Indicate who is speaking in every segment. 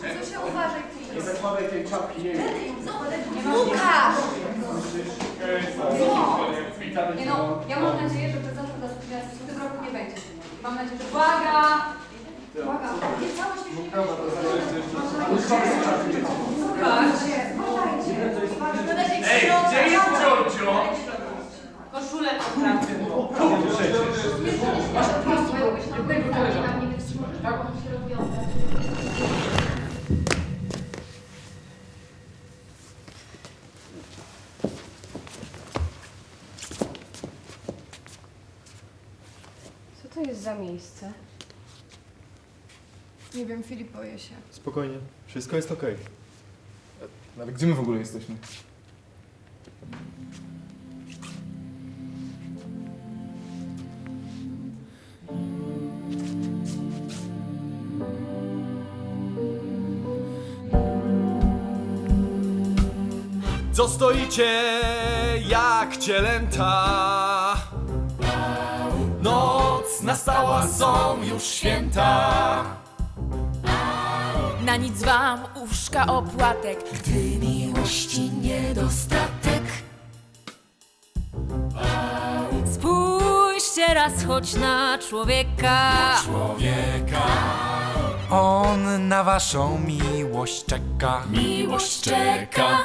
Speaker 1: Zosia, uważaj,
Speaker 2: Nie
Speaker 1: please.
Speaker 2: tej czapki, nie wiem.
Speaker 1: Łukasz!
Speaker 2: Witamy
Speaker 1: Nie
Speaker 2: cię.
Speaker 1: no, ja mam nadzieję, że to zawsze dla w tym roku nie będzie. Mam nadzieję, że... Uwaga! Uwaga! Nie, całość już nie będzie. Łukasz! Uważajcie!
Speaker 3: Ej, gdzie jest Giorgio?
Speaker 1: Koszulę
Speaker 4: poprawię. To jest za miejsce?
Speaker 1: Nie wiem, Filip, boję się.
Speaker 5: Spokojnie, wszystko jest okej. Ale gdzie my w ogóle jesteśmy?
Speaker 6: Co stoicie jak cielęta? Noc nastała, są już święta.
Speaker 7: Na nic wam uszka opłatek Gdy miłości niedostatek Spójrzcie raz choć na człowieka
Speaker 6: Człowieka. On na waszą miłość czeka.
Speaker 7: Miłość czeka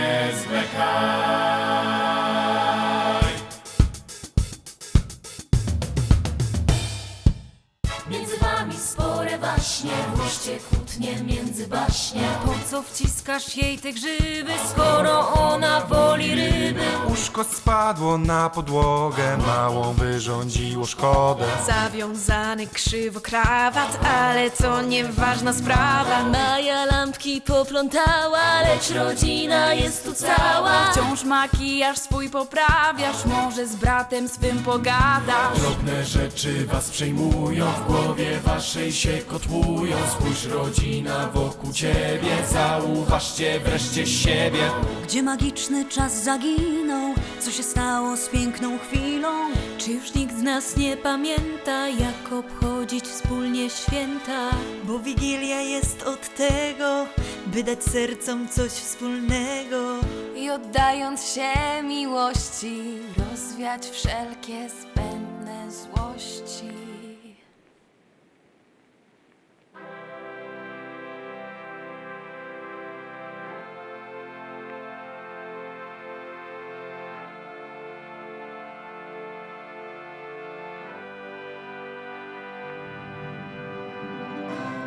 Speaker 7: waśnie Włoście kłótnie między baśnie. Po co wciskasz jej te grzyby Skoro ona woli
Speaker 6: Spadło na podłogę, mało wyrządziło szkodę.
Speaker 7: Zawiązany krzywo krawat, ale to nieważna sprawa. Maja lampki poplątała, lecz rodzina jest tu cała. Wciąż makijaż swój poprawiasz, może z bratem swym pogadasz.
Speaker 6: Drobne rzeczy was przejmują, w głowie waszej się kotłują. Spójrz rodzina wokół ciebie, zauważcie wreszcie siebie.
Speaker 8: Gdzie magiczny czas zaginął? Co się stało z piękną chwilą?
Speaker 7: Czy już nikt z nas nie pamięta, jak obchodzić wspólnie święta?
Speaker 8: Bo Wigilia jest od tego, by dać sercom coś wspólnego.
Speaker 7: I oddając się miłości, rozwiać wszelkie zbędne złości.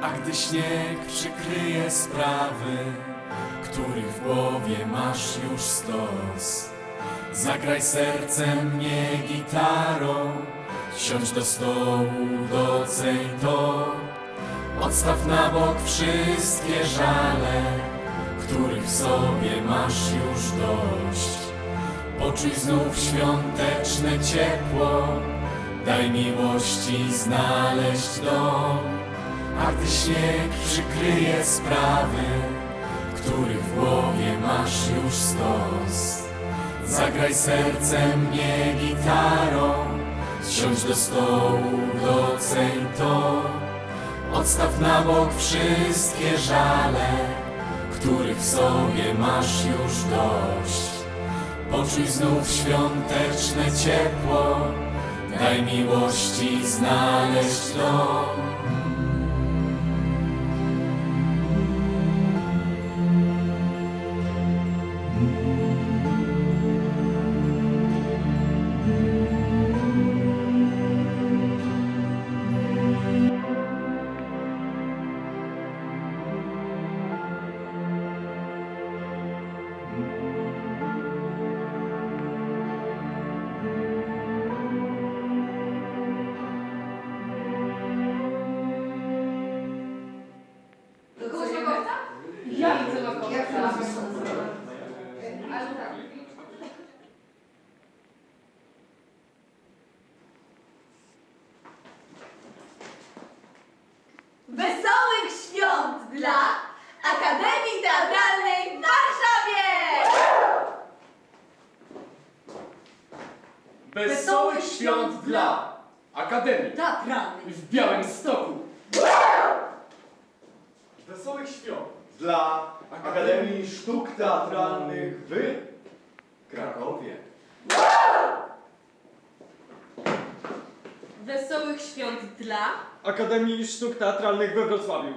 Speaker 6: A gdy śnieg przykryje sprawy, których w głowie masz już stos, zagraj sercem, nie gitarą, siądź do stołu, doceń to. Odstaw na bok wszystkie żale, których w sobie masz już dość. Poczuj znów świąteczne ciepło, daj miłości znaleźć dom. A gdy śnieg przykryje sprawy, których w głowie masz już stos, zagraj sercem, nie gitarą, siądź do stołu, doceń to. Odstaw na bok wszystkie żale, których w sobie masz już dość. Poczuj znów świąteczne ciepło, daj miłości znaleźć dom.
Speaker 4: Świąt dla Akademii
Speaker 2: Teatralnych.
Speaker 4: w Białymstoku.
Speaker 3: Wesołych świąt dla Akademii Sztuk Teatralnych w Krakowie.
Speaker 9: Wesołych świąt dla
Speaker 10: Akademii Sztuk Teatralnych we Wrocławiu.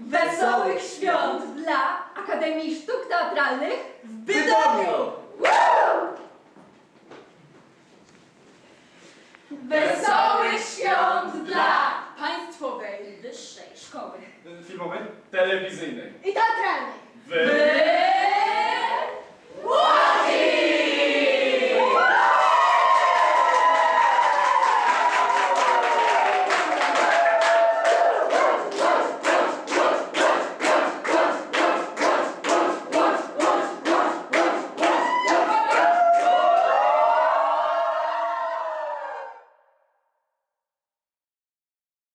Speaker 2: Wesołych świąt dla Akademii Sztuk Teatralnych w
Speaker 4: Bydomiu!